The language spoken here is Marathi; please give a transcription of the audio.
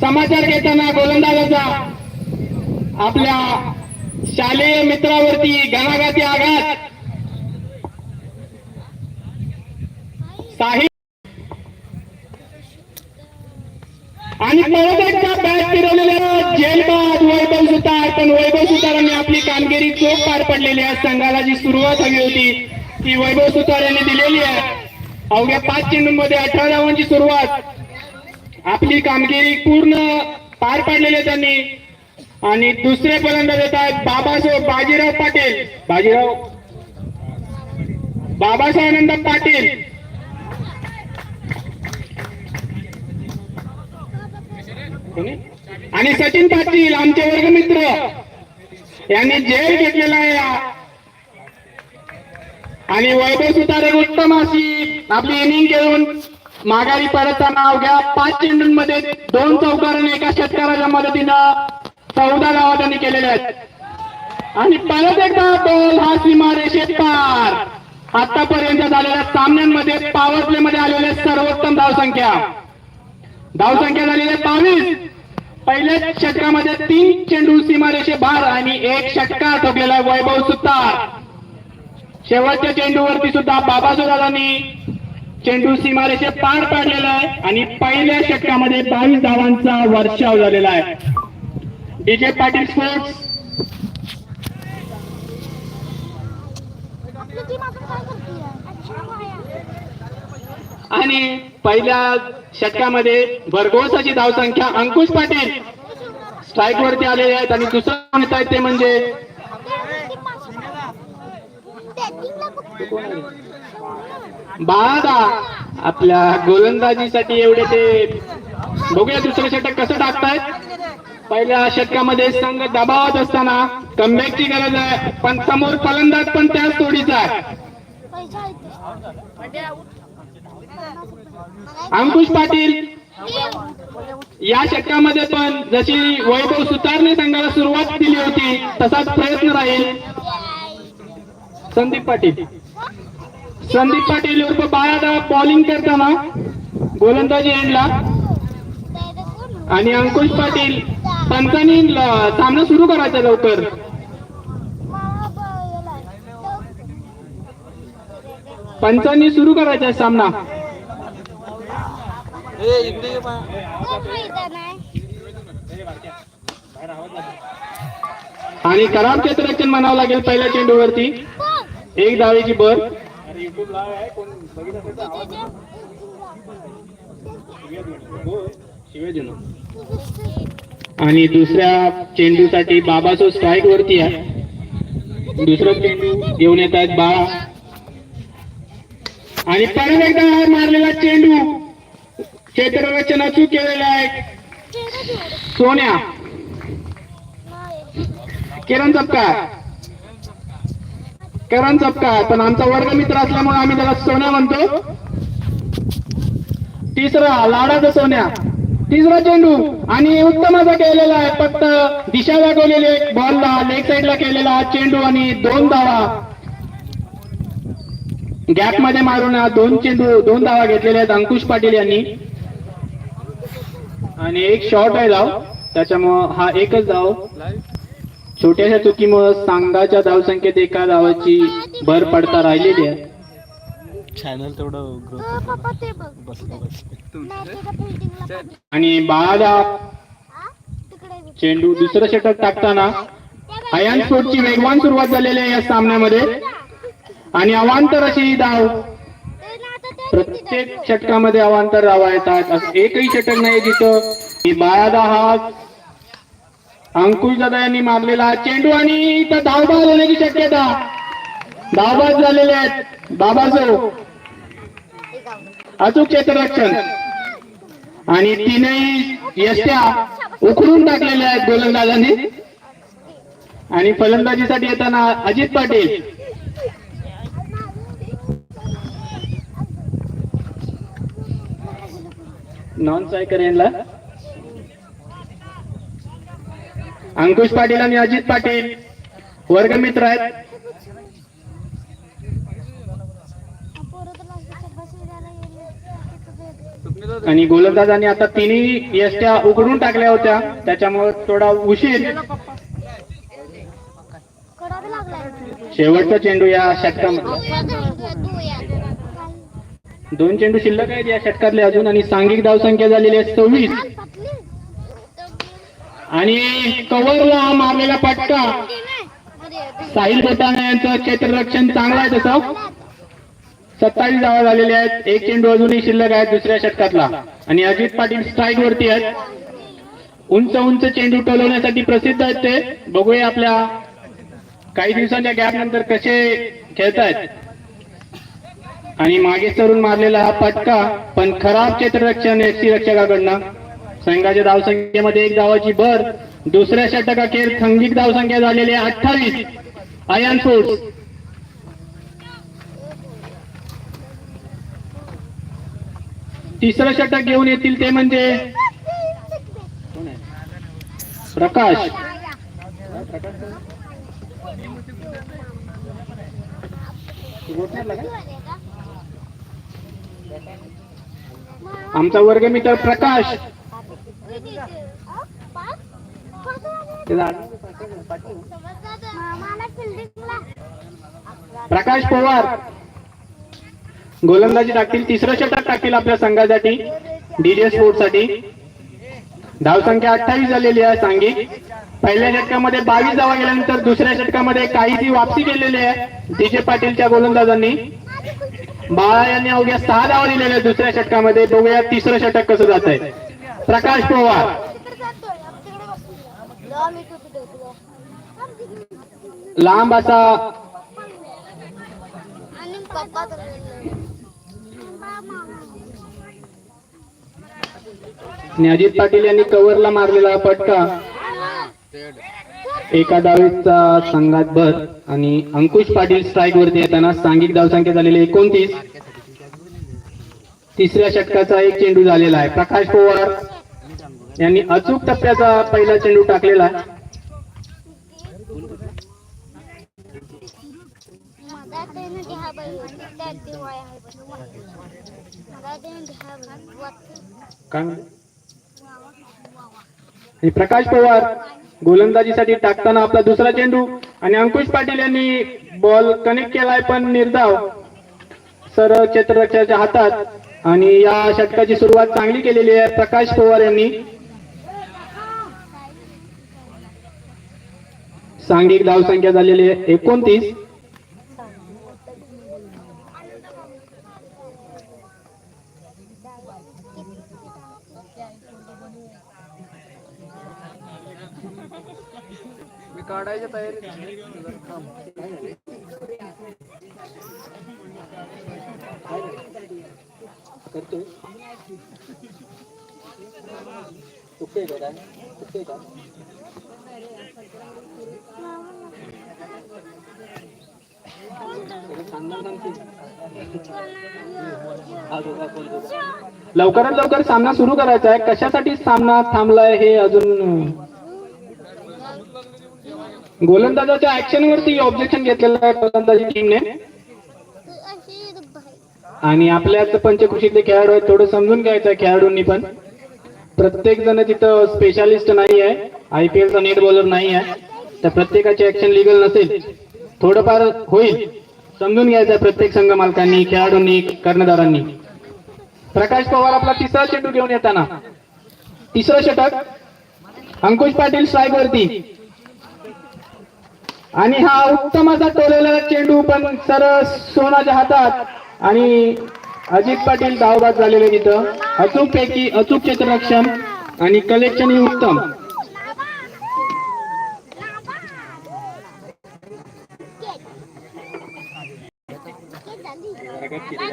समाचार घेताना गोलंदाजाचा आपल्या शालेय मित्रावरती घणाघाती आघात। साहिल आणि परत एकदा बॅट फिरवलेल्या जेलबाद वैभव सुतार. पण वैभव सुतारांनी आपली कामगिरी चोख पार पडलेली आहे. संघाला जी सुरुवात हवी होती ती वैभव सुतार यांनी दिलेली आहे. अवघ्या पाच चेंडूंमध्ये अठरा धावांची सुरुवात. आपली कामगिरी पूर्ण पार पाडलेली आहे त्यांनी. आणि दुसरे फलंदाज येत आहेत बाबासाहेब बाजीराव पाटील. बाजीराव बाबासाहेब आनंद पाटील. आणि सचिन पाटील आमचे वर्गमित्र. यांनी जेल घेतलेला आहे आणि वैभव सुतार उत्तम अशी आपली इनिंग घेऊन माघारी परतचा नाव घ्या. पाच चेंडूंमध्ये दोन चौकार आणि एका शेतकऱ्याच्या मदतीनं चौदा धावा त्यांनी केलेल्या आहेत. आणि परत एकदा बॉल हा सीमा रेषेत पार आतापर्यंत झालेल्या सामन्यांमध्ये पॉवर प्ले मध्ये आलेल्या सर्वोत्तम धावसंख्या. धावसंख्या झालेली आहे बावीस. पहिल्या षटकामध्ये तीन चेंडू सीमारेषे भार आणि एक षटकार ठोकलेला वैभव सुतार. शेवटच्या चेंडूवरती सुद्धा बाबासोदानी चेंडू सीमारेषे पार पाडलेला आहे आणि पहिल्या षटकामध्ये बावीस धावांचा वर्षाव झालेला आहे. DJ Patil sports. आणि पहिल्या षटकामध्ये भरघोसाची धावसंख्या अंकुश पाटील. स्ट्राईक वरती आलेले आहेत आणि दुसरं म्हणत आहेत ते म्हणजे बाळादा आपल्या गोलंदाजीसाठी एवढे ते बघूया दुसरं षटक कसं टाकतायत. पहिल्या षटकामध्ये संघ दबावात असताना कमबॅकची गरज आहे पण समोर फलंदाज पण त्याच तोडीचा आहे. अंकुश पाटील या षटकामध्ये पण जशी वैभव सुतारने संघाला सुरुवात दिली होती तसाच प्रयत्न राहील. संदीप पाटील. संदीप पाटील उर्फ बाळादा बॉलिंग करताना गोलंदाजी एंडला आणि अंकुश पाटील पंचांनी सामना सुरू करायचा लवकर. पंचांनी सुरू करायचा सामना. आणि खराब क्षेत्ररक्षण म्हणावं लागेल पहिल्या चेंडूवरती. एक धावेची बर. आणि दुसऱ्या चेंडूसाठी बाबासो स्ट्राईक वरती आहे दुसरं चेंडू घेऊन येत आहेत बाळा. आणि परत एकदा हार मारलेला चेंडू क्षेत्ररक्षण अचूक केलेला आहे. सोन्या. किरण चपकार किरण चपकार पण आमचा वर्गमित्र असल्यामुळे आम्ही त्याला सोन्या म्हणतो. तिसरा लाडाचा सोन्या. तिसरा चेंडू. आणि उत्तम असा केलेला आहे. फक्त दिशा दाखवलेली बॉलला लेग साईडला केलेला चेंडू आणि दोन धावा. गॅपमध्ये मारून दोन चेंडू दोन धावा घेतलेल्या आहेत अंकुश पाटील यांनी. आणि एक शॉर्ट आहे धाव त्याच्यामुळं हा एकच धाव. छोट्याशा चुकीमुळं संघाच्या धावसंख्येत एका धावाची भर पडता राहिलेली आहे. चॅनल तेवढं ग्रोथ बिल्डिंगला आणि बाळादा तिकडे चेंडू दुसरं षटक टाकताना अयान स्पोर्टची वेगवान सुरुवात झालेली आहे या सामन्यामध्ये. आणि अवांतर अशी धाव. प्रत्येक षटकामध्ये अवांतर धावा येतात असं एकही षटक नाही जिथं. ही बाळादा हा अंकुश दादा यांनी मारलेला चेंडू आणि इथं धावबाद होण्याची शक्यता. धावबाद झालेले आहेत. बाबासो अचूक क्षेत्ररक्षण. आणि तीनही यष्ट्या उखडून टाकलेल्या आहेत गोलंदाजांनी. आणि फलंदाजीसाठी येताना अजित पाटील. नॉन सायकर यांना अंकुश पाटील आणि अजित पाटील. वर्गमित्र आहेत. आणि गोलंदाजांनी आता तिन्ही यष्ट्या उघडून टाकल्या होत्या. त्याच्यामुळे थोडा उशीर. शेवटचा चेंडू या षटकामध्ये. दोन चेंडू शिल्लक आहेत या षटकातले अजून आणि सांघिक धावसंख्या झालेली आहे सव्वीस. आणि कव्हरला मारलेला पटका. साहिल बोटाने यांचं क्षेत्ररक्षण चांगलं आहे तसं. सत्तावीस धावा झालेल्या आहेत. एक चेंडू अजूनही शिल्लक आहे दुसऱ्या षटकातला. आणि अजित पाटील स्ट्राईक वरती आहेत. उंच उंच चेंडू टोलवण्यासाठी प्रसिद्ध आहेत ते. बघूया आपल्या काही दिवसांच्या गॅप नंतर कसे खेळतायत. आणि मागे सरून मारलेला हा पटका पण खराब क्षेत्ररक्षण एफसी रक्षकाकडनं. संघाच्या धावसंख्येमध्ये एक धावाची भर. दुसऱ्या षटकाखेर संघिक धावसंख्या झालेली आहे अठ्ठावीस. आयन फोर्स तिसरं षटक घेऊन येतील ते म्हणजे प्रकाश. आमचा वर्गमित्र प्रकाश. प्रकाश पवार. गोलंदाजी टाकतील. तिसरं षटक टाकतील आपल्या संघासाठी. डीजे स्पोर्टसाठी धावसंख्या अठ्ठावीस झालेली आहे सांघिक. पहिल्या षटकामध्ये बावीस धावा गेल्यानंतर दुसऱ्या षटकामध्ये काहीशी वापसी केलेली आहे. डीजे पाटीलच्या गोलंदाजांनी. बाळा यांनी अवघ्या सहा धावा दिलेल्या दुसऱ्या षटकामध्ये. बघूया तिसरं षटक कसं जात आहे प्रकाश पवार. लांब असा. आणि अजित पाटील यांनी कव्हरला मारलेला पटका एका डावीचा संघात भर आणि अंकुश पाटील स्ट्राईक वरती येताना सांघिक धावसंख्या झालेली एकोणतीस. तिसऱ्या षटकाचा एक चेंडू झालेला आहे. प्रकाश पवार. यांनी अचूक टप्प्याचा पहिला चेंडू टाकलेला. आहे काय प्रकाश पवार गोलंदाजीसाठी टाकताना आपला दुसरा चेंडू आणि अंकुश पाटील यांनी बॉल कनेक्ट केलाय पण निर्धाव. सर क्षेत्ररक्षकाच्या हातात. आणि या षटकाची सुरुवात चांगली केलेली आहे प्रकाश पवार यांनी. सांघिक धावसंख्या झालेली आहे. एकोणतीस. काढायच्या तयारीत लवकरात लवकर सामना सुरू करायचा आहे. कशासाठी सामना थांबलाय हे अजून गोलंदाजाच्या ऍक्शन वरती ऑब्जेक्शन घेतलेलं आहे गोलंदाजी टीमने आणि आपल्याच पंचकृषीतले खेळाडू आहेत थोडं समजून घ्यायचं आहे खेळाडूंनी पण. प्रत्येक जण तिथं स्पेशालिस्ट नाही आहे आय पी एलचा नेट बॉलर नाही आहे. तर प्रत्येकाची ऍक्शन लिगल नसेल थोडंफार होईल. समजून घ्यायचं प्रत्येक संघ मालकांनी खेळाडूंनी कर्णधारांनी. प्रकाश पवार आपला तिसरा चेंडू घेऊन येताना. तिसरं षटक अंकुश पाटील स्ट्राईक वरती. आणि हा उत्तम असा टोलेला चेंडू पण सर सोनाच्या हातात. आणि अजित पाटील धावबाद झालेले तिथं. अचूक पैकी अचूक क्षेत्ररक्षण आणि कलेक्शन ही उत्तम.